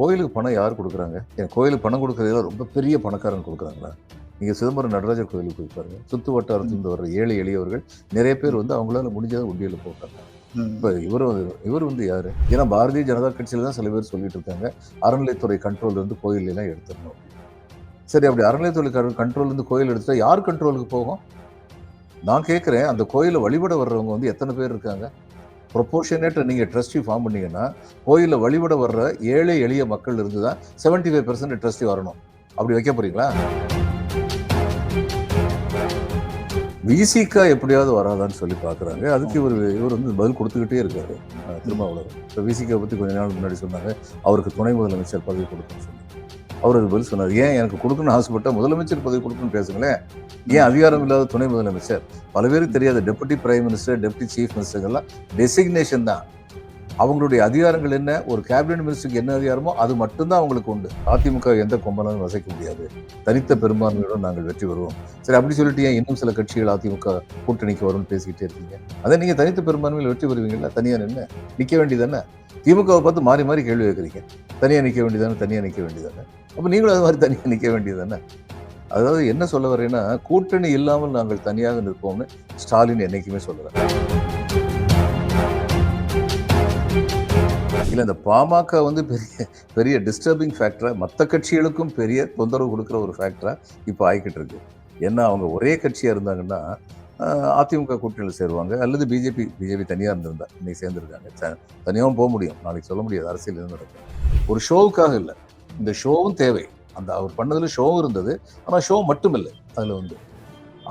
கோயிலுக்கு பணம் யார் கொடுக்குறாங்க? என் கோயிலுக்கு பணம் கொடுக்குறதுல ரொம்ப பெரிய பணக்காரங்க கொடுக்குறாங்களா? நீங்கள் சிதம்பரம் நடராஜர் கோயிலுக்கு போய் பாருங்க. சுற்று வட்டாரத்துலேருந்து வர்ற ஏழை எளியவர்கள் நிறைய பேர் வந்து அவங்களால முடிஞ்சதை உண்டியலில் போட்டாங்க. இப்போ இவர் இவர் வந்து யார்? ஏன்னா பாரதிய ஜனதா கட்சியில் தான் சில பேர் சொல்லிட்டு இருக்காங்க. அறநிலைத்துறை கண்ட்ரோல் இருந்து கோயில் எல்லாம் எடுத்துடணும். சரி அப்படி அறநிலைத்துறை கண்ட்ரோல் கோயில் எடுத்துட்டா யார் கண்ட்ரோலுக்கு போகும்? நான் கேட்குறேன் அந்த கோயிலை வழிபட வர்றவங்க வந்து எத்தனை பேர் இருக்காங்க? ப்ரொபோர்ஷனேட் நீங்கள் ட்ரஸ்டி ஃபார்ம் பண்ணீங்கன்னா கோயிலில் வழிபட வர்ற ஏழை எளிய மக்கள் இருந்து தான் செவன்ட்டி ஃபைவ் பர்சன்ட் ட்ரஸ்டி வரணும். அப்படி வைக்க போறீங்களா? விசிகா எப்படியாவது வராதான்னு சொல்லி பார்க்குறாங்க அதுக்கு இவர் இவர் வந்து பதில் கொடுத்துக்கிட்டே இருக்காரு. திருமாவளவர் இப்போ விசிகா பற்றி கொஞ்ச நாள் முன்னாடி சொன்னாங்க. அவருக்கு துணை முதலமைச்சர் பதவி கொடுக்கணும்னு சொன்னாங்க அவர் அது பதில் சொன்னார். ஏன் எனக்கு கொடுக்கணும்னு ஆசைப்பட்டா முதலமைச்சர் பதவி கொடுக்கணும்னு பேசுங்களேன்? ஏன் அதிகாரம் இல்லாத துணை முதலமைச்சர்? பல பேருக்கு தெரியாது. Deputy prime minister deputy chief மினிஸ்டர்கள்லாம் designation தான். அவங்களுடைய அதிகாரங்கள் என்ன? ஒரு கேபினெட் மினிஸ்டருக்கு என்ன அதிகாரமோ அது மட்டும்தான் அவங்களுக்கு உண்டு. அதிமுக எந்த கொம்பனாலும் வசைக்க முடியாது. தனித்த பெரும்பான்மையுடன் நாங்கள் வெற்றி வருவோம் சரி அப்படி சொல்லிட்டு ஏன் இன்னும் சில கட்சிகள் அதிமுக கூட்டணிக்கு வரும்னு பேசிக்கிட்டே இருக்கீங்க? அதை நீங்கள் தனித்த பெரும்பான்மையில் வெற்றி வருவீங்களா தனியாக நின்று நிற்க வேண்டியதானே திமுகவை பார்த்து மாறி மாறி கேள்வி கேட்குறீங்க. தனியாக நிற்க வேண்டியதானே தனியாக நிற்க வேண்டியதானே அப்போ நீங்களும் அது மாதிரி தனி நிற்க வேண்டியது தானே அதாவது என்ன சொல்ல வரேன்னா கூட்டணி இல்லாமல் நாங்கள் தனியாக நிற்போம்னு ஸ்டாலின் என்றைக்குமே சொல்லலை. இல்லை இந்த பாமக வந்து பெரிய பெரிய டிஸ்டர்பிங் ஃபேக்டராக மற்ற கட்சிகளுக்கும் பெரிய தொந்தரவு கொடுக்குற ஒரு ஃபேக்டராக இப்போ ஆகிக்கிட்டு இருக்கு. ஏன்னா அவங்க ஒரே கட்சியாக இருந்தாங்கன்னா அதிமுக கூட்டணியில் சேருவாங்க அல்லது பிஜேபி பிஜேபி தனியாக இருந்திருந்தா இன்னைக்கு சேர்ந்துருக்காங்க. தனியாகவும் போக முடியும். நாளைக்கு சொல்ல முடியாது அரசியல் எதுவும் நடக்கும் ஒரு ஷோவுக்காக இல்லை. இந்த ஷோவும் தேவை. அந்த அவர் பண்ணதில் ஷோவும் இருந்தது. ஆனால் ஷோ மட்டும் இல்லை அதில் வந்து.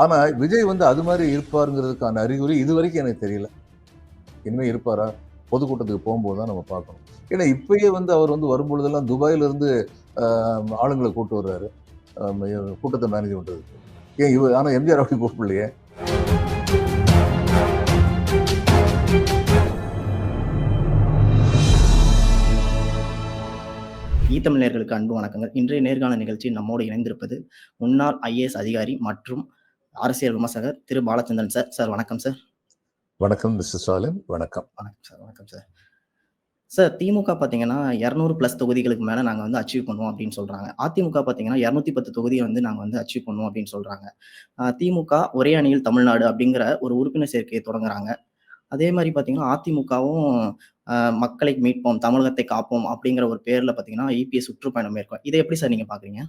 ஆனால் விஜய் வந்து அது மாதிரி இருப்பாருங்கிறதுக்கான அறிகுறி இது வரைக்கும் எனக்கு தெரியல. இனிமேல் இருப்பாரா? பொதுக்கூட்டத்துக்கு போகும்போது தான் நம்ம பார்க்கணும். ஏன்னா இப்பயே வந்து அவர் வந்து வரும்பொழுதெல்லாம் துபாயிலிருந்து ஆளுங்களை கூட்டு வர்றாரு. கூட்டத்தை மேனேஜ் பண்ணுறதுக்கு ஏன் இவர் ஆனால் எம்ஜிஆர் அப்படி கூப்பிடலையே? ஈத்தமிழர்களுக்கு அன்பு வணக்கங்கள். இன்றைய நேர்காண நிகழ்ச்சியில் நம்மோடு இணைந்திருப்பது முன்னாள் ஐஏஎஸ் அதிகாரி மற்றும் அரசியல் விமர்சகர் திரு. பாலச்சந்திரன் சார். சார் வணக்கம் சார். வணக்கம் மிஸ்டர் ஸ்டாலின். வணக்கம். வணக்கம் சார். வணக்கம் சார். சார் திமுக பார்த்தீங்கன்னா இரநூறு ப்ளஸ் தொகுதிகளுக்கு மேலே நாங்கள் வந்து அச்சீவ் பண்ணுவோம் அப்படின்னு சொல்கிறாங்க அதிமுக பார்த்தீங்கன்னா இரநூத்தி பத்து தொகுதியை வந்து நாங்கள் வந்து அச்சீவ் பண்ணுவோம் அப்படின்னு சொல்கிறாங்க திமுக ஒரே அணியில் தமிழ்நாடு அப்படிங்கிற ஒரு உறுப்பினர் சேர்க்கையை தொடங்குறாங்க. அதே மாதிரி பார்த்தீங்கன்னா அதிமுகவும் மக்களை மீட்போம் தமிழகத்தை காப்போம் அப்படிங்கிற ஒரு பேரில் பார்த்தீங்கன்னா இபிஎஸ் சுற்றுப்பயணம் மேற்கொள் இதை எப்படி சார் நீங்கள் பார்க்குறீங்க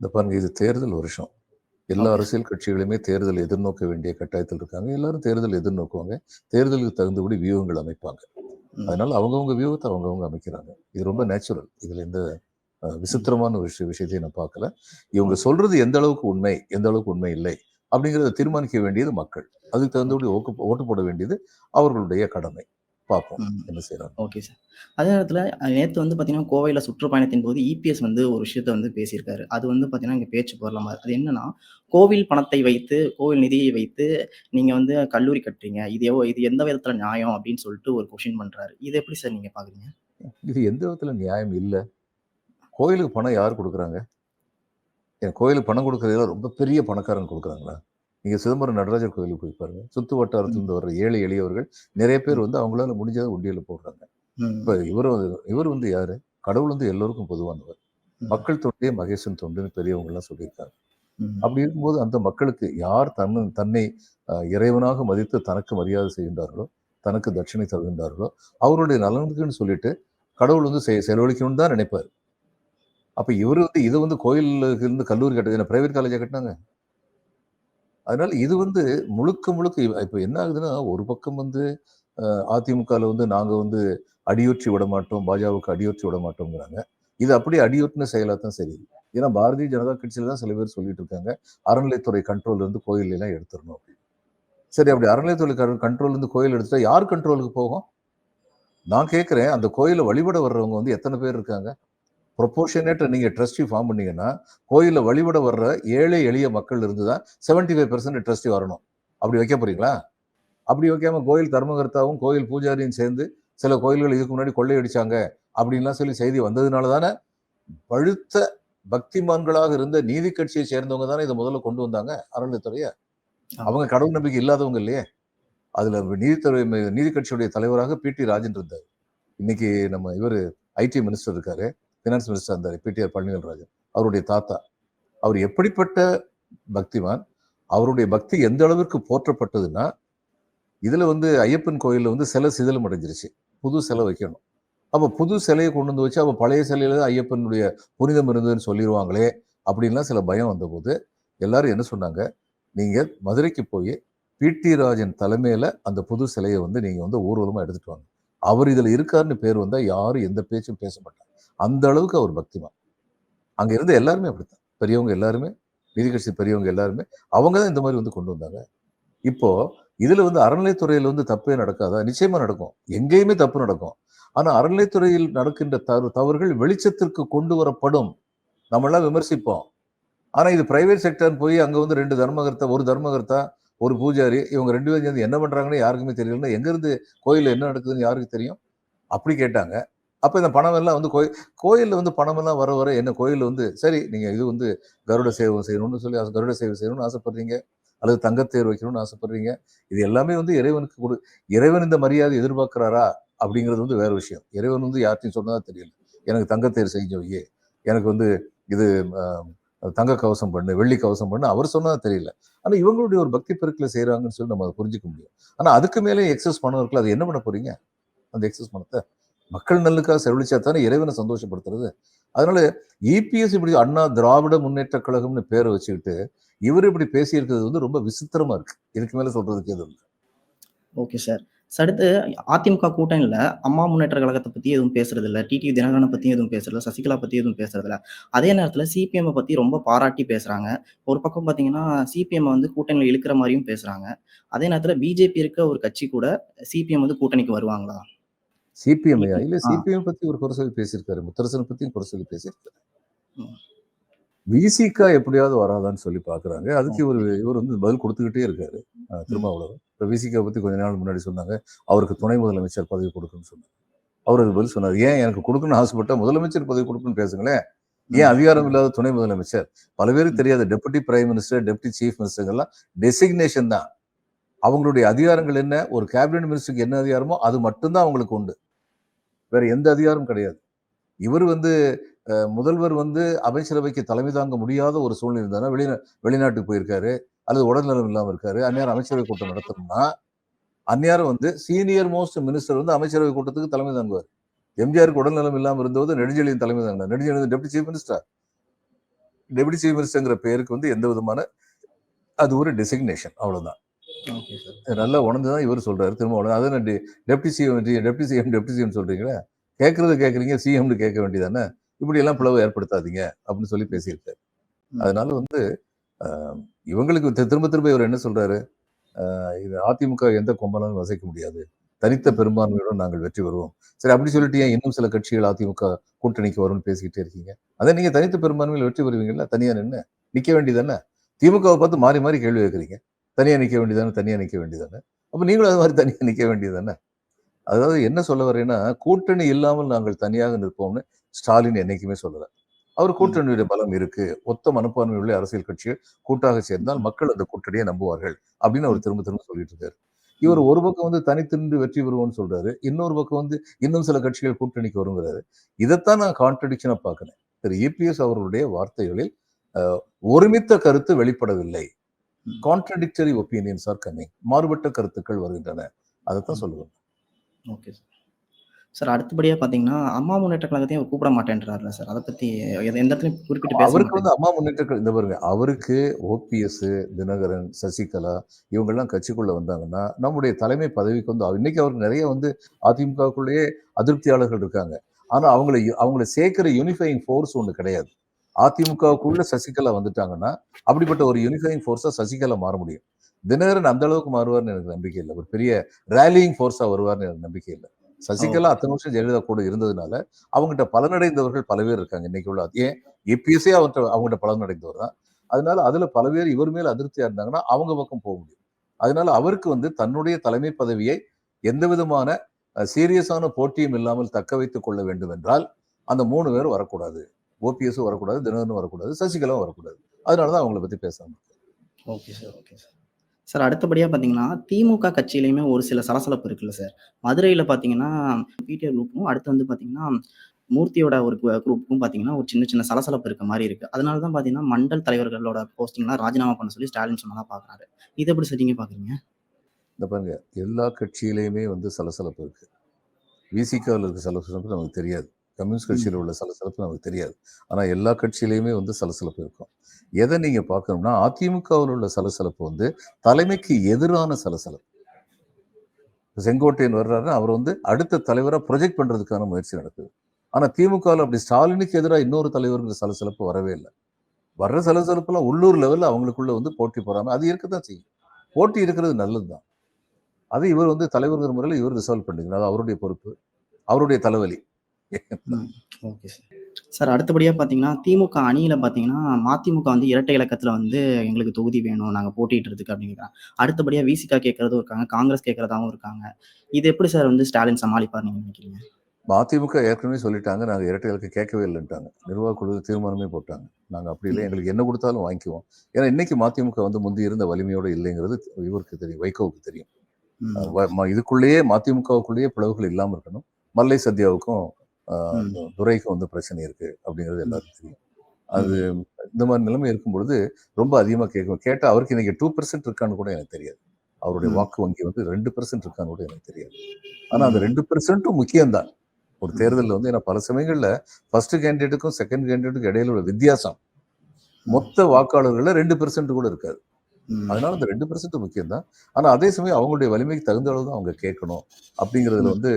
இந்த பாருங்க இது தேர்தல் வருஷம். எல்லா. அரசியல் கட்சிகளுமே தேர்தல் எதிர்நோக்க வேண்டிய கட்டாயத்தில் இருக்காங்க. எல்லாரும் தேர்தல் எதிர்நோக்குவாங்க. தேர்தலுக்கு தகுந்தபடி வியூகங்கள் அமைப்பாங்க. அதனால அவங்கவுங்க வியூகத்தை அவங்கவுங்க அமைக்கிறாங்க. இது ரொம்ப நேச்சுரல். இதுல எந்த விசித்திரமான ஒரு விஷய விஷயத்தை நான் பார்க்கல இவங்க சொல்றது எந்த அளவுக்கு உண்மை எந்த அளவுக்கு உண்மை இல்லை அப்படிங்கிறத தீர்மானிக்க வேண்டியது மக்கள். அதுக்கு தகுந்தபடி ஓட்டு ஓட்டு போட வேண்டியது அவர்களுடைய கடமை. பார்ப்போம். என்ன செய்யறாங்க ஓகே சார். அதே நேரத்தில் நேற்று வந்து பார்த்தீங்கன்னா கோவையில் சுற்றுப்பயணத்தின் போது இபிஎஸ் வந்து ஒரு விஷயத்த வந்து பேசியிருக்காரு. அது வந்து பார்த்தீங்கன்னா இங்கே பேச்சு பொருளாம அது என்னன்னா கோவில் பணத்தை வைத்து கோவில் நிதியை வைத்து நீங்கள் வந்து கல்லூரி கட்டுறீங்க. இது எவ்வளோ இது எந்த விதத்தில் நியாயம் அப்படின்னு சொல்லிட்டு ஒரு கொஷின் பண்ணுறாரு இதை எப்படி சார் நீங்கள் பார்க்குறீங்க இது எந்த விதத்துல நியாயம் இல்லை? கோயிலுக்கு பணம் யார் கொடுக்குறாங்க? என் கோயிலுக்கு பணம் கொடுக்கறதுல ரொம்ப பெரிய பணக்காரங்க கொடுக்குறாங்களா? நீங்க சிதம்பரம் நடராஜர் கோயிலுக்கு போய் பாருங்க. சுத்து வட்டாரத்துலேருந்து வர்ற ஏழை எளியவர்கள் நிறைய பேர் வந்து அவங்களால முடிஞ்சதை உண்டியல போடுறாங்க. இப்ப இவர் இவர் வந்து யாரு? கடவுள் வந்து எல்லோருக்கும் பொதுவானவர். மக்கள் தொண்டே மகேசன் தொண்டுன்னு பெரியவங்க எல்லாம் சொல்லியிருக்காங்க அப்படி இருக்கும்போது அந்த மக்களுக்கு யார் தன்னை தன்னை இறைவனாக மதித்து தனக்கு மரியாதை செய்கின்றார்களோ தனக்கு தட்சிணை தருகின்றார்களோ அவருடைய நலனுக்குன்னு சொல்லிட்டு கடவுள் வந்து செலவழிக்கணும்னு தான் நினைப்பார். அப்போ இவர் வந்து இது வந்து கோயிலுக்கு இருந்து கல்லூரி கட்டுறது என்ன பிரைவேட் காலேஜா கட்டினாங்க? அதனால இது வந்து முழுக்க முழுக்க இப்போ என்ன ஆகுதுன்னா ஒரு பக்கம் வந்து அதிமுகவில் வந்து நாங்கள் வந்து அடியொற்றி விட மாட்டோம் பாஜகவுக்கு அடியொற்றி விட மாட்டோங்கிறாங்க இது அப்படியே அடியொற்றின செயலாக தான் சரி. ஏன்னா பாரதிய ஜனதா கட்சியில் தான் சில பேர் சொல்லிட்டு இருக்காங்க அறநிலைத்துறை கண்ட்ரோல் இருந்து கோயில் எல்லாம் எடுத்துடணும். அப்படின்னு. சரி அப்படி அறநிலைத்துறை கண்ட்ரோல் இருந்து கோயில் எடுத்துட்டா யார் கண்ட்ரோலுக்கு போகும்? நான் கேட்குறேன் அந்த கோயிலை வழிபட வர்றவங்க வந்து எத்தனை பேர் இருக்காங்க? ப்ரொபோர்ஷனேட் நீங்க ட்ரஸ்டி ஃபார்ம் பண்ணீங்கன்னா கோயில வழிபட வர்ற ஏழை எளிய மக்கள் இருந்து தான் செவன்டி ஃபைவ் பர்சன்ட் ட்ரஸ்டி வரணும். அப்படி வைக்க போறீங்களா? அப்படி வைக்காம கோயில் தர்மகர்த்தாவும் கோயில் பூஜாரியும் சேர்ந்து சில கோயில்கள் இதுக்கு முன்னாடி கொள்ளையடிச்சாங்க அப்படின்லாம் சொல்லி செய்தி வந்ததுனால தானே பழுத்த பக்திமான்களாக இருந்த நீதி கட்சியை சேர்ந்தவங்க தானே இதை முதல்ல கொண்டு வந்தாங்க அறநிலைத்துறைய அவங்க கடவுள் நம்பிக்கை இல்லாதவங்க இல்லையே? அதுல நீதித்துறை நீதி கட்சியுடைய தலைவராக பி டி ராஜன் இருந்தார். இன்னைக்கு நம்ம இவர் ஐடி மினிஸ்டர் இருக்காரு. ஃபினான்ஸ் மினிஸ்டர் இருந்தார் பிடிஆர் பழனிவேல்ராஜன். அவருடைய தாத்தா. அவர் எப்படிப்பட்ட பக்திமான்? அவருடைய பக்தி எந்த அளவிற்கு போற்றப்பட்டதுன்னா இதில் வந்து ஐயப்பன் கோயிலில் வந்து சிலை சிதிலம் அடைஞ்சிருச்சு. புது சிலை வைக்கணும். அப்போ புது சிலையை கொண்டு வந்து வச்சு அப்போ பழைய சிலையில தான் ஐயப்பனுடைய புனிதம் இருந்ததுன்னு சொல்லிடுவாங்களே அப்படின்லாம் சில பயம் வந்தபோது எல்லாரும் என்ன சொன்னாங்க? நீங்கள் மதுரைக்கு போய் பிடி ராஜன் தலைமையில் அந்த புது சிலையை வந்து நீங்கள் வந்து ஊர்வலமாக எடுத்துகிட்டு வாங்க. அவர் இதில் இருக்காருன்னு பேர் வந்தால் யாரும் எந்த பேச்சும் பேச மாட்டாங்க. அந்த அளவுக்கு அவர் பக்திமான். அங்கே இருந்த எல்லாருமே அப்படித்தான். பெரியவங்க எல்லாருமே நிதி கட்சி பெரியவங்க எல்லாருமே அவங்க தான் இந்த மாதிரி வந்து கொண்டு வந்தாங்க. இப்போ இதில் வந்து அறநிலைத்துறையில் வந்து தப்பே நடக்காதா? நிச்சயமாக நடக்கும். எங்கேயுமே தப்பு நடக்கும். ஆனால் அறநிலைத்துறையில் நடக்கின்ற தவறு தவறுகள் வெளிச்சத்திற்கு கொண்டு வரப்படும். நம்மளாம் விமர்சிப்போம். ஆனால் இது பிரைவேட் செக்டர்னு போய் அங்கே வந்து ரெண்டு தர்மகர்த்தா ஒரு தர்மகர்த்தா ஒரு பூஜாரி இவங்க ரெண்டு பேரும் சேர்ந்து என்ன பண்ணுறாங்கன்னு யாருக்குமே தெரியலன்னா எங்கேருந்து கோயிலில் என்ன நடக்குதுன்னு யாருக்கு தெரியும்? அப்படி கேட்டாங்க. அப்போ இந்த பணம் எல்லாம் வந்து கோயில் கோயிலில் வந்து பணம் எல்லாம் வர வர என்ன கோயில் வந்து சரி நீங்கள் இது வந்து கருட சேவை செய்யணும்னு சொல்லி ஆசை- கருட சேவை செய்யணும்னு ஆசைப்படுறீங்க அல்லது தங்கத்தேர் வைக்கணும்னு ஆசைப்படுறீங்க இது எல்லாமே வந்து இறைவனுக்கு கொடு இறைவன் இந்த மரியாதை எதிர்பார்க்கிறாரா அப்படிங்கிறது வந்து வேற விஷயம். இறைவன் வந்து யார்ட்டையும் சொன்னதா தெரியல. எனக்கு தங்கத்தேர் செஞ்சவையே எனக்கு வந்து இது தங்க கவசம் பண்ணு வெள்ளி கவசம் பண்ணு அவர் சொன்னதா தெரியல. ஆனால் இவங்களுடைய ஒரு பக்தி பெருக்கில் செய்கிறாங்கன்னு சொல்லி நம்ம அதை புரிஞ்சுக்க முடியும். ஆனால் அதுக்கு மேலே எக்ஸஸ் பணம் இருக்குல்ல அது என்ன பண்ண போறீங்க? அந்த எக்ஸஸ் பணத்தை? மக்கள் நல்லுக்காக செலவழிச்சா தானே இறைவனை சந்தோஷப்படுத்துறது? அதனால இபிஎஸ் இப்படி அண்ணா திராவிட முன்னேற்ற கழகம்னு பேரை வச்சுக்கிட்டு இவர் இப்படி பேசியிருக்கிறது வந்து ரொம்ப விசித்திரமா இருக்கு. இதுக்கு மேல சொல்றதுக்கு எதுவும் இல்லை. Okay sir. அடுத்து அதிமுக கூட்டணியில் அம்மா முன்னேற்ற கழகத்தை பற்றி எதுவும் பேசுறது இல்லை. டிடி தினகரனை பற்றியும் எதுவும் பேசுறது சசிகலா பற்றி எதுவும் பேசுறது இல்லை. அதே நேரத்தில் சிபிஎம் பற்றி ரொம்ப பாராட்டி பேசுகிறாங்க ஒரு பக்கம் பார்த்தீங்கன்னா சிபிஎம் வந்து கூட்டணியில் இழுக்கிற மாதிரியும் பேசுகிறாங்க அதே நேரத்தில் பிஜேபி இருக்க ஒரு கட்சி கூட சிபிஎம் வந்து கூட்டணிக்கு வருவாங்களா? சிபிஎம் இல்ல. சிபிஎம் பத்தி ஒரு குறை சொல்லி பேசியிருக்காரு. முத்தரசனை பத்தியும் குறை சொல்லி பேசியிருக்காரு. விசிகா எப்படியாவது வராதான்னு சொல்லி பாக்குறாங்க அதுக்கு இவர் இவர் வந்து பதில் கொடுத்துக்கிட்டே இருக்காரு. திருமாவளவன் இப்போ விசிகா பத்தி கொஞ்ச நாள் முன்னாடி சொன்னாங்க. அவருக்கு துணை முதலமைச்சர் பதவி கொடுக்கணும்னு சொன்னாங்க. அவர் அது பதில் சொன்னார். ஏன் எனக்கு கொடுக்கணும்னு ஆசைப்பட்டா முதலமைச்சர் பதவி கொடுக்கணும்னு பேசுங்களேன். ஏன் அதிகாரம் இல்லாத துணை முதலமைச்சர்? பல பேருக்கு தெரியாது. Deputy prime minister deputy chief மினிஸ்டர்லாம் designation தான். அவங்களுடைய அதிகாரங்கள் என்ன? ஒரு கேபினெட் மினிஸ்டருக்கு என்ன அதிகாரமோ அது மட்டும்தான் அவங்களுக்கு உண்டு. வேற எந்த அதிகாரமும் கிடையாது. இவர் வந்து அஹ், முதல்வர் வந்து அமைச்சரவைக்கு தலைமை தாங்க முடியாத ஒரு சூழ்நிலை இருந்தாலும் வெளிநா வெளிநாட்டுக்கு போயிருக்காரு அல்லது உடல்நலம் இல்லாமல் இருக்காரு அந்நியார் அமைச்சரவை கூட்டம் நடத்தணும்னா அந்நேரம் வந்து சீனியர் மோஸ்ட் மினிஸ்டர் வந்து அமைச்சரவை கூட்டத்துக்கு தலைமை தாங்குவார். எம்ஜிஆருக்கு உடல்நலம் இல்லாமல் இருந்தபோது நெடுஞ்செழியின் தலைமை தாங்கினார். Nedunchezhiyan deputy chief minister deputy chief மினிஸ்டர்ங்கிற பெயருக்கு வந்து எந்த விதமான அது ஒரு டெசிக்னேஷன் அவ்வளவுதான். நல்லா உணர்ந்துதான் இவர் சொல்றாரு. திரும்ப உடனே அதை நான் deputy CM deputy CM deputy CM சொல்றீங்களே? கேட்கறது கேட்குறீங்க சிஎம்னு கேட்க வேண்டியதானே? இப்படி எல்லாம் பிளவு ஏற்படுத்தாதீங்க அப்படின்னு சொல்லி பேசியிருக்காரு. அதனால வந்து இவங்களுக்கு திரும்ப திரும்ப இவர் என்ன சொல்றாரு? இது அதிமுக எந்த கொம்பனாலும் வசைக்க முடியாது. தனித்த பெரும்பான்மையுடன் நாங்கள் வெற்றி பெறுவோம். சரி அப்படி சொல்லிட்டு ஏன் இன்னும் சில கட்சிகள் அதிமுக கூட்டணிக்கு வரும்னு பேசிக்கிட்டே இருக்கீங்க? அதை நீங்க தனித்த பெரும்பான்மையில் வெற்றி பெறுவீங்கல்ல தனியா நின்று நிக்க வேண்டியதானே? திமுகவை பார்த்து மாறி மாறி கேள்வி கேட்குறீங்க. தனியா நிக்க வேண்டியதானே தனியா நிக்க வேண்டியதானே? அப்ப நீங்களும் அது மாதிரி தனியா நிக்க வேண்டியதானே? அதாவது என்ன சொல்ல வரேன்னா கூட்டணி இல்லாமல் நாங்கள் தனியாக நிற்போம்னு ஸ்டாலின் என்னைக்குமே சொல்லல. அவர் கூட்டணியுடைய பலம் இருக்கு. ஒத்த மனப்பான்மை உள்ள அரசியல் கட்சிகள் கூட்டாக சேர்ந்தால் மக்கள் அந்த கூட்டணியை நம்புவார்கள் அப்படின்னு அவர் திரும்ப திரும்ப சொல்லிட்டு இருக்காரு. இவர் ஒரு பக்கம் வந்து தனித்திருந்து வெற்றி பெறுவோம்னு சொல்றாரு. இன்னொரு பக்கம் வந்து இன்னும் சில கட்சிகள் கூட்டணிக்கு வருங்கிறாரு. இதைத்தான் நான் கான்ட்ரடிக்ஷனா பார்க்கிறேன். திரு. இபிஎஸ் அவர்களுடைய வார்த்தைகளில் ஒருமித்த கருத்து வெளிப்படவில்லை. கான்ட்ரடிக்டரி ஒப்பீனியன்ஸ் ஆர் கம்மிங் மாறுபட்ட கருத்துக்கள் வருகின்றன. அதைத்தான் சொல்லுவேன். Okay sir. சார் அடுத்தபடியாக பார்த்தீங்கன்னா அம்மா முன்னேற்ற கழகத்தையும் அவர் கூப்பிட மாட்டேன்றாருல சார். அதை பற்றி எந்த இடத்துலையும் குறிப்பிட்டு அவருக்கு வந்து அம்மா முன்னேற்ற கழகம் இந்த பாருங்க அவருக்கு ஓபிஎஸ் தினகரன் சசிகலா இவங்கெல்லாம் கட்சிக்குள்ள வந்தாங்கன்னா நம்முடைய தலைமை பதவிக்கு வந்து இன்னைக்கு அவருக்கு நிறைய வந்து அதிமுகக்குள்ளேயே அதிருப்தியாளர்கள் இருக்காங்க. ஆனா அவங்களை அவங்களை சேர்க்கிற யூனிஃபைங் ஃபோர்ஸ் ஒண்ணு கிடையாது. அதிமுகவுக்குள்ள சசிகலா வந்துட்டாங்கன்னா அப்படிப்பட்ட ஒரு யூனிஃபைங் ஃபோர்ஸா சசிகலா மாற முடியும். தினகரன் அந்த அளவுக்கு மாறுவார்னு எனக்கு நம்பிக்கை இல்லை. ஒரு பெரிய ரேலியிங் ஃபோர்ஸா வருவார்னு எனக்கு நம்பிக்கை இல்லை. சசிகலா அத்தனை வருஷம் ஜெயலலிதா கூட இருந்ததுனால அவங்ககிட்ட பலனடைந்தவர்கள் பல பேர் இருக்காங்க. இன்னைக்கு உள்ள ஏன் ஏபிஎஸ்ஏ அவர்கிட்ட அவங்ககிட்ட பலனடைந்தவர் தான். அதனால அதுல பல பேர் இவர் மேல அதிருப்தியா இருந்தாங்கன்னா அவங்க பக்கம் போக முடியும். அதனால அவருக்கு வந்து தன்னுடைய தலைமை பதவியை எந்த விதமான சீரியஸான போட்டியும் இல்லாமல் தக்க வைத்துக் கொள்ள வேண்டும் என்றால் அந்த மூணு பேரும் வரக்கூடாது. ஓபிஎஸும் வரக்கூடாது தினகரனும் வரக்கூடாது சசிகலாவும் வரக்கூடாது அதனாலதான் அவங்கள பத்தி பேசாம okay sir okay sir sir அடுத்தபடியாக பார்த்தீங்கன்னா திமுக கட்சியிலையுமே ஒரு சில சலசலப்பு இருக்குல்ல சார் மதுரையில் பார்த்தீங்கன்னா பிடிஆர் குரூப்பும் அடுத்து வந்து பார்த்தீங்கன்னா மூர்த்தியோட ஒரு குரூப்புக்கும் பார்த்தீங்கன்னா, ஒரு சின்ன சின்ன சலசலப்பு இருக்க மாரி இருக்கு. அதனால தான் பார்த்தீங்கன்னா, மண்டல் தலைவர்களோட போஸ்டிங்லாம் ராஜினாமா பண்ண சொல்லி ஸ்டாலின் சொன்னதா பார்க்குறாரு. இத எப்படி சார் நீங்க பார்க்குறீங்க? இந்த பாருங்க, எல்லா கட்சியிலயுமே வந்து சலசலப்பு இருக்கு. விசிகால இருக்க சலசலப்பு நமக்கு தெரியாது. கம்யூனிஸ்ட். கட்சியில உள்ள சலசலப்பு நமக்கு தெரியாது. ஆனா எல்லா கட்சியிலயுமே வந்து சலசலப்பு இருக்கும். எத நீங்க பார்க்கணும்னா, அதிமுகவில் உள்ள சலசலப்பு வந்து தலைமைக்கு எதிரான சலசலப்பு. செங்கோட்டையன் வர்றாருன்னா, அவர் வந்து அடுத்த தலைவரா ப்ரொஜெக்ட் பண்றதுக்கான முயற்சி நடக்குது. ஆனா திமுகல அப்படி ஸ்டாலினுக்கு எதிரா இன்னொரு தலைவர்ங்கிற சலசலப்பு வரவே இல்ல. வர்ற சலசலப்புலாம் உள்ளூர் லெவல்ல அவங்களுக்குள்ள வந்து போட்டி பொறாமை அது இருக்கத்தான் செய்யும். போட்டி இருக்கிறது நல்லது தான். அது இவர் வந்து தலைவர்ங்கிற முறையில இவர் ரிசால்வ் பண்ணிக்கணும். அது அவருடைய பொறுப்பு. அவருடைய தலைவலி. Okay sir. சார் அடுத்தபடியா பார்த்தீங்கன்னா, திமுக அணியில பார்த்தீங்கன்னா, மதிமுக வந்து இரட்டை இலக்கத்தில வந்து எங்களுக்கு தொகுதி வேணும். நாங்க போட்டியிடுறதுக்கு அப்படிங்கிறாங்க. அடுத்தபடியா விசிக கேட்கிறதும் இருக்காங்க. காங்கிரஸ் கேட்கிறதாவும் இருக்காங்க. இது எப்படி சார் வந்து ஸ்டாலின் சமாளிப்பார்ன்னு நீங்க நினைக்கிறீங்க? மதிமுக ஏற்கனவே சொல்லிட்டாங்க. நாங்க இரட்டை இலக்கு கேட்கவே இல்லன்ட்டாங்க. நிர்வாக குழு தீர்மானமே போட்டாங்க. நாங்க அப்படி இல்ல. எங்களுக்கு என்ன குடுத்தாலும் வாங்கிக்குவோம். ஏன்னா இன்னைக்கு மதிமுக வந்து முந்தி இருந்த வலிமையோட இல்லைங்கிறது இவருக்கு தெரியும். வைகோவுக்கு தெரியும். இதுக்குள்ளேயே மதிமுகவுக்குள்ளேயே பிளவுகள் இல்லாம இருக்கணும். மல்லை சத்யாவுக்கும் துரைக்கும் வந்து பிரச்சனை இருக்கு அப்படிங்கிறது. எல்லாருக்கும் தெரியும். அது. இந்த மாரி நிலைமை இருக்கும்பொழுது ரொம்ப அதிகமா கேட்கும். கேட்டா அவருக்கு இன்னைக்கு 2% இருக்கான்னு கூட எனக்கு தெரியாது. அவருடைய. வாக்கு வங்கி வந்து 2% இருக்கான்னு கூட எனக்கு தெரியாது. ஆனா அந்த ம். 2%ம் முக்கியம் தான். ஒரு. தேர்தல்ல வந்து ஏன்னா பல சமயங்கள்ல ஃபர்ஸ்ட் கேண்டிடேட்டுக்கும், செகண்ட் கேண்டிடேட்டுக்கும் இடையில உள்ள வித்தியாசம். மொத்த வாக்காளர்கள்ல 2% கூட இருக்காது. அதனால அந்த 2% முக்கியம் தான். ஆனா அதே சமயம் அவங்களுடைய வலிமைக்கு தகுந்த அளவு தான் அவங்க கேட்கணும். அப்படிங்கிறதுல. வந்து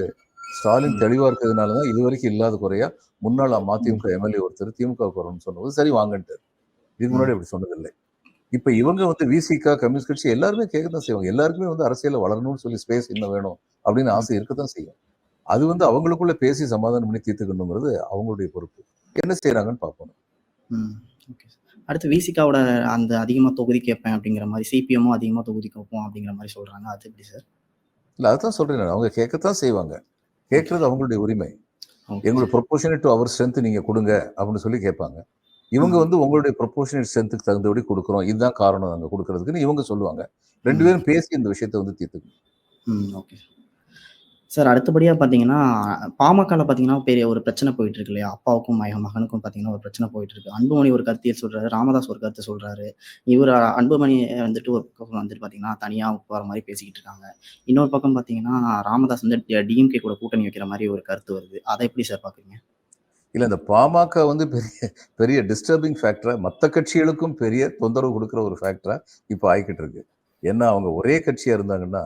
ஸ்டாலின் ம். தெளிவா இருக்கிறதுனால தான் இதுவரைக்கும் இல்லாத குறையா முன்னாள். மதிமுக எம்எல்ஏ ஒருத்தர் திமுகவுக்கு வரணும்னு சொன்னபோது சரி வாங்கன்ட்டாரு. இதுக்கு. முன்னாடி அப்படி சொன்னதில்லை. இப்ப இவங்க வந்து விசிக, கம்யூனிஸ்ட் கட்சி எல்லாருமே கேட்கத்தான் செய்வாங்க. எல்லாருக்குமே வந்து அரசியல்ல வளரணும்னு சொல்லி ஸ்பேஸ் இன்னும் வேணும் அப்படின்னு. ஆசை இருக்கத்தான் செய்யும். அது வந்து அவங்களுக்குள்ள பேசி சமாதானம் பண்ணி தீர்த்துக்கணுங்கிறது அவங்களுடைய பொறுப்பு. என்ன செய்றாங்கன்னு பார்ப்போம். அடுத்து விசிகாவோட அந்த அதிகமா தொகுதி கேட்பேன் அப்படிங்கிற மாரி, சிபிஎம்மும் அதிகமா தொகுதி கேட்போம் அப்படிங்கிற மாரி சொல்றாங்க. அது எப்படி சார்? இல்ல அதுதான் சொல்றேன். அவங்க கேட்கத்தான் செய்வாங்க. கேட்கறது அவங்களுடைய உரிமை. எங்களுடைய sir. Proportionate to our strength நீங்க குடுங்க அப்படின்னு சொல்லி கேட்பாங்க. இவங்க. வந்து உங்களுடைய ப்ரொபோர்ஷனேட் ஸ்ட்ரென்த்துக்கு தகுந்தபடி குடுக்குறோம். இதுதான் காரணம் நாங்க குடுக்குறதுக்குன்னு இவங்க சொல்லுவாங்க. 2 ம். பேரும் பேசி இந்த விஷயத்த வந்து தீர்த்துக்கணும். ஓகே. சார் அடுத்தபடியாக பார்த்தீங்கன்னா, பாமகல பார்த்தீங்கன்னா, பெரிய ஒரு பிரச்சனை போயிட்டு இருக்கு இல்லையா? அப்பாவுக்கும் மக மகனுக்கும் பார்த்தீங்கன்னா, ஒரு பிரச்சனை போயிட்டு இருக்கு. அன்புமணி ஒரு கருத்தியல் சொல்றாரு. ராமதாஸ் ஒரு கருத்து சொல்றாரு. இவரு அன்புமணி வந்துட்டு ஒரு பக்கம் வந்துட்டு பார்த்தீங்கன்னா, தனியா போற மாரி பேசிக்கிட்டு இருக்காங்க. இன்னொரு பக்கம் பார்த்தீங்கன்னா, ராமதாஸ் வந்து டி டிஎம்கே கூட கூட்டணி வைக்கிற மாரி ஒரு கருத்து வருது. அத எப்படி சார் பார்க்குறீங்க? இல்ல இந்த பாமக வந்து பெரிய பெரிய டிஸ்டர்பிங் ஃபேக்டரா மத்த கட்சிகளுக்கும் பெரிய தொந்தரவு குடுக்குற ஒரு ஃபேக்டரா இப்ப ஆயிக்கிட்டு இருக்கு. ஏன்னா அவங்க ஒரே கட்சியா இருந்தாங்கன்னா,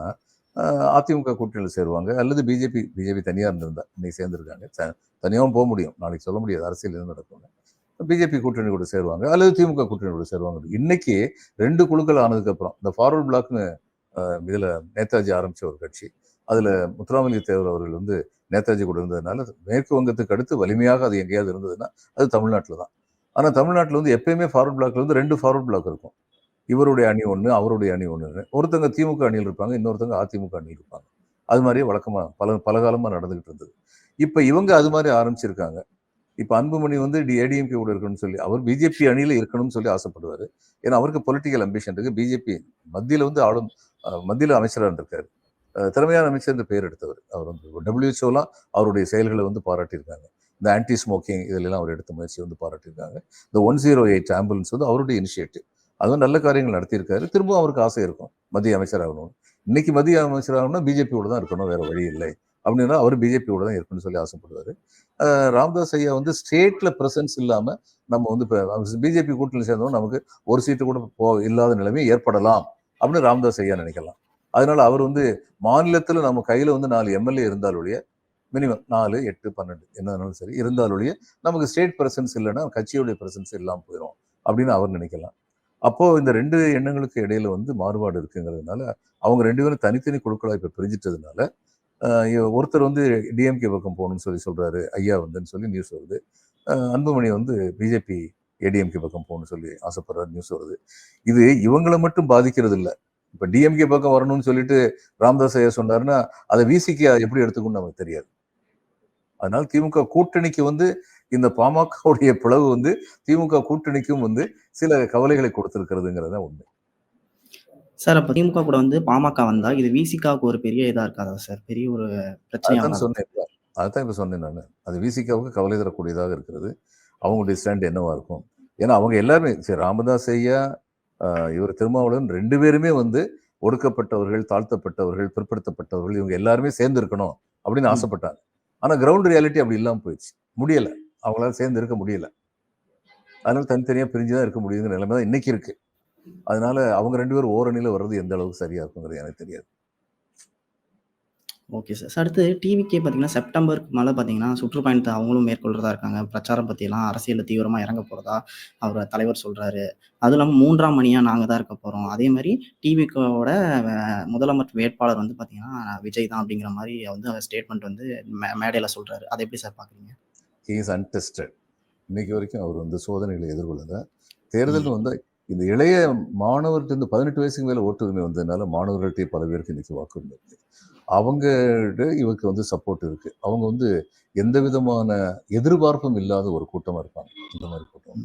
அதிமுக கூட்டணியில் சேருவாங்க. அல்லது பிஜேபி பிஜேபி தனியாக இருந்திருந்தா இன்னைக்கு சேர்ந்துருக்காங்க த தனியாகவும் போக முடியும். நாளைக்கு சொல்ல முடியாது. அரசியல் இருந்து நடக்கும்னு. பிஜேபி கூட்டணி கூட சேருவாங்க. அல்லது திமுக கூட்டணி கூட சேருவாங்க. இன்னைக்கு ரெண்டு குழுக்கள் ஆனதுக்கப்புறம் இந்த ஃபார்வர்ட் பிளாக்னு இதில் நேதாஜி ஆரம்பித்த ஒரு கட்சி. அதில் முத்துராமலிங்க தேவர் அவர்கள் வந்து நேதாஜி கூட இருந்ததுனால, மேற்கு வங்கத்துக்கு அடுத்து வலிமையாக அது எங்கேயாவது இருந்ததுன்னா, அது தமிழ்நாட்டில் தான். ஆனால் தமிழ்நாட்டில் வந்து எப்பயுமே ஃபார்வர்ட் பிளாக்ல வந்து ரெண்டு ஃபார்வர்ட் பிளாக் இருக்கும். இவருடைய அணி ஒன்று அவருடைய அணி ஒன்று ஒருத்தங்க திமுக அணியில் இருப்பாங்க. இன்னொருத்தங்க அதிமுக அணியில் இருப்பாங்க. அது மாதிரியே வழக்கமாக பல பல காலமாக நடந்துகிட்டு இருந்தது. இப்போ இவங்க அது மாதிரி ஆரம்பிச்சிருக்காங்க. இப்போ அன்புமணி வந்து டி ஏடிஎம்கே கூட இருக்கணும்னு சொல்லி, அவர் பிஜேபி அணியில் இருக்கணும்னு சொல்லி ஆசைப்படுவார் ஏன்னா அவருக்கு பொலிட்டிக்கல் அம்பிஷன் இருக்கு. பிஜேபி மத்தியில் வந்து ஆளும் மத்தியில் அமைச்சராக அமைச்சரா இருந்திருக்காரு. திறமையான அமைச்சர் என்று பெயர் எடுத்தவர். அவர் வந்து டபிள்யூஹெச்ஓலாம் அவருடைய செயல்களை வந்து பாராட்டியிருக்காங்க. இந்த ஆன்டி ஸ்மோக்கிங் இதுலலாம் அவர் எடுத்த முயற்சி வந்து பாராட்டியிருக்காங்க. இந்த 108 ஆம்புலன்ஸ் வந்து அவருடைய இனிஷியேட்டிவ். அதுவும் நல்ல காரியங்கள் நடத்தியிருக்காரு. திரும்பவும் அவருக்கு ஆசை இருக்கும். மத்திய அமைச்சர் ஆகணும்னு. இன்னைக்கு மத்திய அமைச்சர் ஆகணும்னா பிஜேபியோட தான் இருக்கணும். வேற வழி இல்லை. அப்படின்னா அவர் பிஜேபியோட தான் இருக்கணும்னு சொல்லி ஆசைப்படுவாரு. ராம்தாஸ் ஐயா வந்து ஸ்டேட்ல பிரசன்ஸ் இல்லாம நம்ம வந்து இப்போ பிஜேபி கூட்டணி சேர்ந்தவங்க நமக்கு ஒரு சீட்டு கூட போ இல்லாத நிலைமை ஏற்படலாம். அப்படின்னு ராம்தாஸ் ஐயா நினைக்கலாம். அதனால அவர் வந்து மாநிலத்தில் நம்ம கையில் வந்து நாலு எம்எல்ஏ இருந்தால் மினிமம் 4, 8, 12 என்ன சரி இருந்தாலுடைய நமக்கு ஸ்டேட் பிரசன்ஸ் இல்லைன்னா கட்சியுடைய பிரசன்ஸ் இல்லாமல் போயிடும் அப்படின்னு அவர் நினைக்கலாம். அப்போ இந்த ரெண்டு எண்ணங்களுக்கு இடையில வந்து மாறுபாடு இருக்குங்கிறதுனால, அவங்க ரெண்டு பேரும் தனித்தனி குழுக்களாக இப்போ பிரிஞ்சுட்டதுனால, ஒருத்தர் வந்து டிஎம்கே பக்கம் போகணும்னு சொல்லி சொல்கிறாரு ஐயா வந்துன்னு சொல்லி நியூஸ் வருது. அன்புமணி வந்து பிஜேபி ஏடிஎம்கே பக்கம் போகணும்னு சொல்லி ஆசைப்படுறாரு நியூஸ் வருது. இது இவங்களை மட்டும் பாதிக்கிறது இல்லை இப்போ டிஎம்கே பக்கம் வரணும்னு சொல்லிட்டு ராம்தாஸ் ஐயா சொன்னாருன்னா, அதை விசிக்கு எப்படி எடுத்துக்கணும்னு நமக்கு தெரியாது. அதனால் திமுக கூட்டணிக்கு வந்து இந்த பாமகவுடைய பிளவு வந்து திமுக கூட்டணிக்கும் வந்து சில கவலைகளை கொடுத்திருக்கிறதுங்கிறது உண்மை. சார் அப்ப திமுக கூட வந்து பாமக வந்தா, இது விசிகாவுக்கு ஒரு பெரிய இதா இருக்காதா சார்? பெரிய ஒரு வராதா? சொன்னேன்ல. அதுதான் இப்போ சொன்னேன் நான் அது விசிகாவுக்கு கவலை தரக்கூடியதாக இருக்கிறது அவங்களுடைய ஸ்டாண்ட் என்னவா இருக்கும் ஏன்னா அவங்க எல்லாருமே சரி ராமதாஸ் ஐயா இவர் திருமாவளவன் ரெண்டு பேருமே வந்து ஒடுக்கப்பட்டவர்கள் தாழ்த்தப்பட்டவர்கள் பிற்படுத்தப்பட்டவர்கள் இவங்க எல்லாருமே சேர்ந்து இருக்கணும் அப்படின்னு. ஆசைப்பட்டாங்க ஆனா கிரவுண்ட் ரியாலிட்டி அப்படி இல்லாமல் போயிடுச்சு முடியல அவங்களால சேர்ந்து இருக்க முடியல அதனால தனித்தனியாக பிரிஞ்சு தான் இருக்க முடியுங்கிற நிலைமை தான் இன்னைக்கு இருக்கு அதனால அவங்க ரெண்டு பேரும் ஓரணியில வர்றது எந்த அளவுக்கு சரியா இருக்குங்கிறது எனக்கு தெரியாது ஓகே சார். அடுத்து டிவிக்கே பார்த்தீங்கன்னா, செப்டம்பருக்கு மேலே பார்த்தீங்கன்னா, சுற்றுப்பயணத்தை அவங்களும் மேற்கொள்றதா இருக்காங்க. பிரச்சாரம் பற்றியெல்லாம் அரசியலில் தீவிரமாக இறங்க போகிறதா அவர் தலைவர் சொல்கிறாரு அதுவும் இல்லாமல் மூன்றாம் மணியாக நாங்கள் தான் இருக்க போகிறோம் அதே மாதிரி டிவிக்கோட முதலமைச்சர் வேட்பாளர் வந்து பார்த்தீங்கன்னா, விஜய் தான் அப்படிங்கிற மாதிரி வந்து ஸ்டேட்மெண்ட் வந்து மே மேடையில் சொல்கிறாரு அதை எப்படி சார் பார்க்குறீங்க? ஹி இஸ் அன்டெஸ்டட் இன்னைக்கு வரைக்கும் அவர் வந்து சோதனைகளை எதிர்கொள்ளல. தேர்தல். வந்து இந்த இளைய மாணவர்கிட்ட இருந்து பதினெட்டு வயசுக்கு மேல ஓட்டுரிமை வந்ததுனால மாணவர்கள்ட்டே பல பேருக்கு இன்னைக்கு வாக்குரிமை இருக்கு. அவங்க இவருக்கு வந்து சப்போர்ட் இருக்கு. அவங்க வந்து எந்த விதமான எதிர்பார்ப்பும் இல்லாத ஒரு கூட்டமா இருப்பாங்க. இந்த மாதிரி கூட்டம்.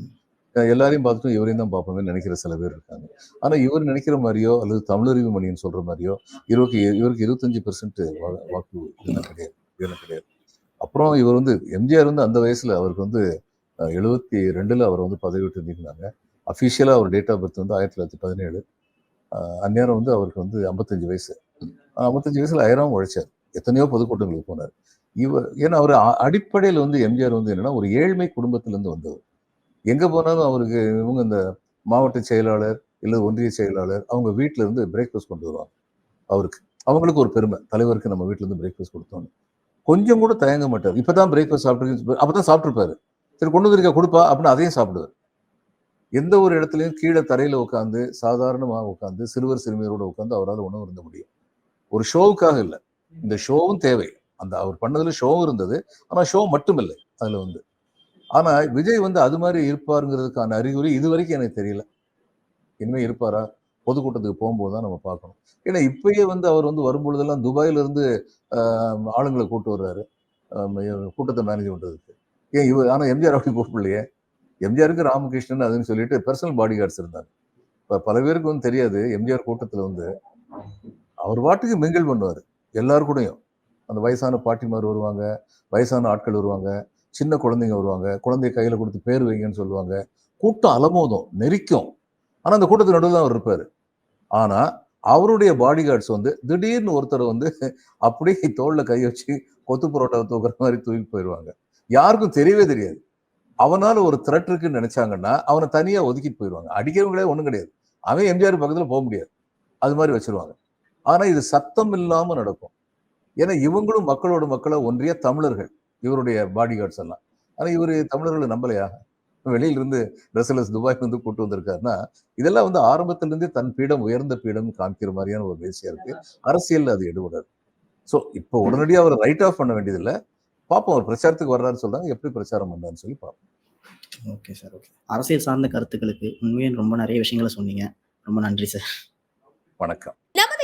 எல்லாரையும் பார்த்துட்டு இவரையும் தான் பார்ப்போமே நினைக்கிற சில பேர் இருக்காங்க. ஆனா இவர் நினைக்கிற மாதிரியோ அல்லது தமிழறிவு மணின்னு சொல்ற மாதிரியோ இவருக்கு இவருக்கு இருபத்தஞ்சு பெர்சன்ட் வாக்கு இதெல்லாம் கிடையாது. இதெல்லாம் கிடையாது. அப்புறம் இவர் வந்து எம்ஜிஆர் வந்து அந்த வயசுல அவருக்கு வந்து எழுபத்தி ரெண்டுல அவர் வந்து பதவி விட்டு நீக்கினாங்க அஃபிஷியலா அவர் டேட் ஆஃப் பர்த் வந்து ஆயிரத்தி தொள்ளாயிரத்தி பதினேழு. அந்நேரம் வந்து அவருக்கு வந்து ஐம்பத்தஞ்சு வயசு. ஐம்பத்தஞ்சு வயசுல ஆயிரம் உழைச்சார். எத்தனையோ பொதுக்கூட்டங்களுக்கு போனார். இவர் ஏன்னா அவர் அடிப்படையில் வந்து எம்ஜிஆர் வந்து என்னன்னா ஒரு ஏழ்மை குடும்பத்திலேருந்து வந்தவர். எங்கே போனாலும் அவருக்கு இவங்க இந்த மாவட்ட செயலாளர் இல்லை ஒன்றிய செயலாளர் அவங்க வீட்டிலேருந்து இருந்து பிரேக்ஃபாஸ்ட் கொண்டு வருவாங்க. அவருக்கு அவங்களுக்கு ஒரு பெருமை. தலைவருக்கு நம்ம வீட்டிலேருந்து பிரேக்ஃபாஸ்ட் கொடுத்தோன்னு. கொஞ்சம் கூட தயங்க மாட்டார். இப்பதான் பிரேக்ஃபாஸ்ட் சாப்பிட்டு அப்பதான் சாப்பிட்டுருப்பாரு. சரி கொண்டு வந்திருக்கா கொடுப்பா அப்படின்னு அதையும் சாப்பிடுவார். எந்த ஒரு இடத்துலையும் கீழே தரையில் உட்காந்து சாதாரணமாக உட்காந்து சிறுவர் சிறுமியரோடு உட்காந்து அவரால் உணவு இருந்த முடியும். ஒரு ஷோவுக்காக இல்லை. இந்த ஷோவும் தேவை. அந்த அவர் பண்ணதுல ஷோவும் இருந்தது. ஆனால் ஷோ மட்டும் இல்லை அதில் வந்து. ஆனால் விஜய் வந்து அது மாதிரி இருப்பாருங்கிறதுக்கான அறிகுறி இது வரைக்கும் எனக்கு தெரியல. இனிமேல் இருப்பாரா? பொதுக்கூட்டத்துக்கு போகும்போது தான் நம்ம பார்க்கணும். ஏன்னா இப்பயே வந்து அவர் வந்து வரும்பொழுதெல்லாம் துபாயிலிருந்து ஆளுங்களை கூட்டு வர்றாரு. கூட்டத்தை மேனேஜ் பண்ணுறதுக்கு ஏன் இவர் ஆனால் எம்ஜிஆர் அப்படி கூப்பிடலையே? எம்ஜிஆருக்கு ராமகிருஷ்ணன் அதுன்னு சொல்லிட்டு பர்சனல் பாடி கார்ட்ஸ் இருந்தாங்க பல பேருக்கு வந்து தெரியாது எம்ஜிஆர் கூட்டத்தில் வந்து அவர் பாட்டுக்கு மிங்கிள் பண்ணுவார் எல்லார் கூடயும். அந்த வயசான பாட்டிமார் வருவாங்க வயசான ஆட்கள் வருவாங்க சின்ன குழந்தைங்க வருவாங்க குழந்தைய கையில் கொடுத்து பேர் வைங்கன்னு சொல்லுவாங்க. கூட்டம் அலமோதும் நெரிக்கும். ஆனால் அந்த கூட்டத்து நடுவில் தான் அவர் இருப்பார். ஆனா அவருடைய பாடி கார்ட்ஸ் வந்து திடீர்னு ஒருத்தர் வந்து அப்படியே தோளில் கை வச்சு கொத்து புரோட்டாவை தூக்குற மாதிரி தூக்கி போயிடுவாங்க யாருக்கும் தெரியவே தெரியாது. அவனால் ஒரு த்ரெட் இருக்குன்னு நினைச்சாங்கன்னா அவனை தனியா ஒதுக்கிட்டு போயிடுவாங்க அடிக்கிறவங்களே ஒன்றும் கிடையாது. அவன் எம்ஜிஆர் பக்கத்துல போக முடியாது. அது மாதிரி வச்சிருவாங்க. ஆனா இது சத்தம் இல்லாமல் நடக்கும். ஏன்னா இவங்களும் மக்களோட மக்களை ஒன்றிய தமிழர்கள். இவருடைய பாடி கார்ட்ஸ் எல்லாம். ஆனால் இவர் தமிழர்களை நம்பலையா? வெளியில இருந்து ரெசலஸ் துபாய்ல இருந்து கூட்டு வந்திருக்காருன்னா இதெல்லாம் வந்து ஆரம்பத்துல இருந்தே தன் பீடம் உயர்ந்த பீடம் காமிக்கிற மாதிரியான ஒரு பேசியா இருக்கு அரசியல்ல அது எடுபடாது ஸோ இப்போ உடனடியாக அவர் ரைட் ஆஃப் பண்ண வேண்டியதில்லை பார்ப்போம் அவர் பிரச்சாரத்துக்கு வர்றாருன்னு சொல்றாங்க எப்படி பிரச்சாரம் பண்ணாருன்னு சொல்லி பார்ப்போம் ஓகே சார். ஓகே. அரசியல் சார்ந்த கருத்துக்களுக்கு உண்மையே ரொம்ப நிறைய விஷயங்கள சொன்னீங்க. ரொம்ப நன்றி சார். வணக்கம்